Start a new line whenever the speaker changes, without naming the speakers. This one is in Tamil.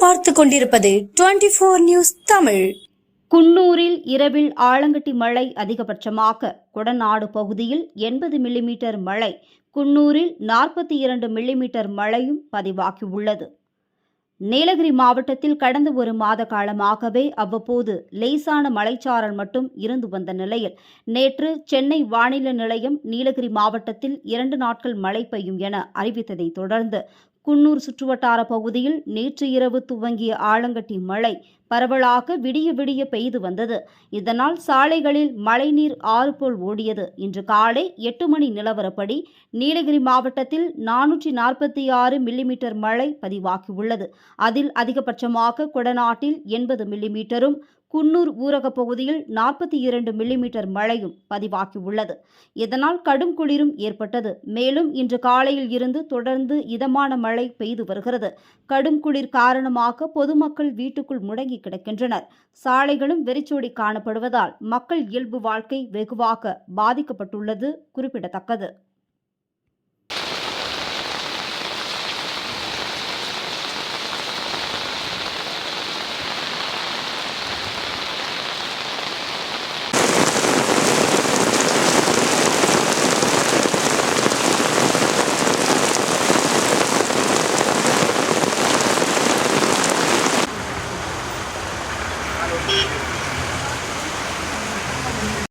பார்த்து கொண்டிருப்பது டுவெண்டி போர் நியூஸ் தமிழ்.
குன்னூரில் இரவில் ஆலங்கட்டி மழை அதிகபட்சமாக கொடநாடு பகுதியில் எண்பது மில்லிமீட்டர் மழை குன்னூரில் நாற்பத்தி இரண்டு மில்லிமீட்டர் மழையும் பதிவாகியுள்ளது. நீலகிரி மாவட்டத்தில் கடந்த ஒரு மாத காலமாகவே அவ்வப்போது லேசான மலைச்சாரல் மட்டும் இருந்து வந்த நிலையில் நேற்று சென்னை வானிலை நிலையம் நீலகிரி மாவட்டத்தில் இரண்டு நாட்கள் மழை பெய்யும் என அறிவித்ததைத் தொடர்ந்து குன்னூர் சுற்றுவட்டார பகுதியில் நேற்று இரவு துவங்கிய ஆலங்கட்டி மழை பரவலாக விடிய விடிய பெய்து வந்தது. இதனால் சாலைகளில் மழைநீர் ஆறு போல் ஓடியது. இன்று காலை எட்டு மணி நிலவரப்படி நீலகிரி மாவட்டத்தில் நானூற்றி நாற்பத்தி ஆறு மில்லிமீட்டர் மழை பதிவாகியுள்ளது. அதில் அதிகபட்சமாக கொடநாட்டில் எண்பது மில்லிமீட்டரும் குன்னூர் ஊரகப் பகுதியில் நாற்பத்தி இரண்டு மில்லிமீட்டர் மழையும் பதிவாகியுள்ளது. இதனால் கடும் குளிரும் ஏற்பட்டது. மேலும் இன்று காலையில் இருந்து தொடர்ந்து இதமான மழை பெய்து வருகிறது. கடும் குளிர் காரணமாக பொதுமக்கள் வீட்டுக்குள் முடங்கி கிடக்கின்றனர். சாலைகளும் வெறிச்சோடி காணப்படுவதால் மக்கள் இயல்பு வாழ்க்கை வெகுவாக பாதிக்கப்பட்டுள்ளது குறிப்பிடத்தக்கது.